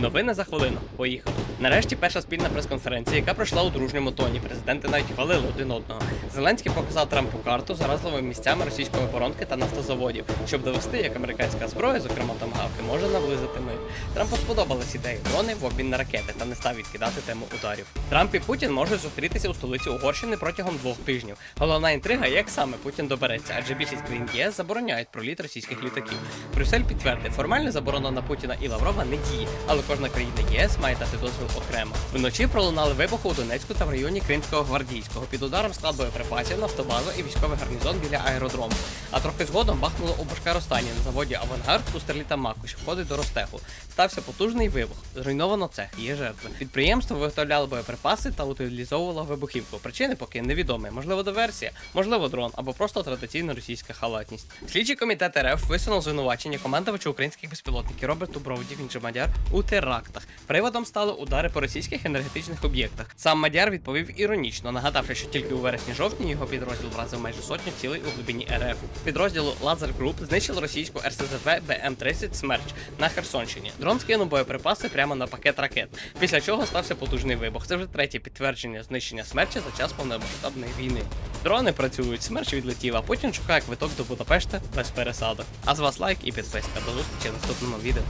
Новини за хвилину. Поїхали. Нарешті перша спільна прес-конференція, яка пройшла у дружньому тоні. Президенти навіть хвалили один одного. Зеленський показав Трампу карту з разливими місцями російської оборонки та нафтозаводів, щоб довести, як американська зброя, зокрема тамгавки, може наблизити мир. Трампу сподобались ідеї дрони в обмін на ракети та не став відкидати тему ударів. Трамп і Путін можуть зустрітися у столиці Угорщини протягом двох тижнів. Головна інтрига, як саме Путін добереться, адже більшість країн ЄС забороняють проліт російських літаків. Брюссель підтвердив, формальна заборона на Путіна і Лаврова не діє, але кожна країна ЄС має дати дозвіл окремо. Вночі пролунали вибухи у Донецьку та в районі Кримського гвардійського. Під ударом склад боєприпасів, нафтобаза і військовий гарнізон біля аеродрому. А трохи згодом бахнуло у Башкоростані на заводі Авангард у Стерліта Маку, що входить до Ростеху. Стався потужний вибух. Зруйновано цех, є жертви. Підприємство виготовляло боєприпаси та утилізовувало вибухівку. Причини поки невідомі. Можливо, диверсія, можливо, дрон або просто традиційна російська халатність. Слідчий комітет РФ висунув звинувачення командувачу українських безпілотників Роберту Бровді, він же Мадяр, у терактах. Приводом стали удари по російських енергетичних об'єктах. Сам Мадяр відповів іронічно, нагадавши, що тільки у вересні-жовтні його підрозділ вразив майже сотню цілей у глибині РФ. Підрозділу Лазер Груп знищив російську РСЗВ БМ-30 Смерч на Херсонщині. Дрон скинув боєприпаси прямо на пакет ракет. Після чого стався потужний вибух. Це вже третє підтвердження знищення смерча за час повномасштабної війни. Дрони працюють, смерч відлетів, а потім шукає квиток до Будапешта без пересадок. А з вас лайк і підписка. До зустрічі в наступному відео.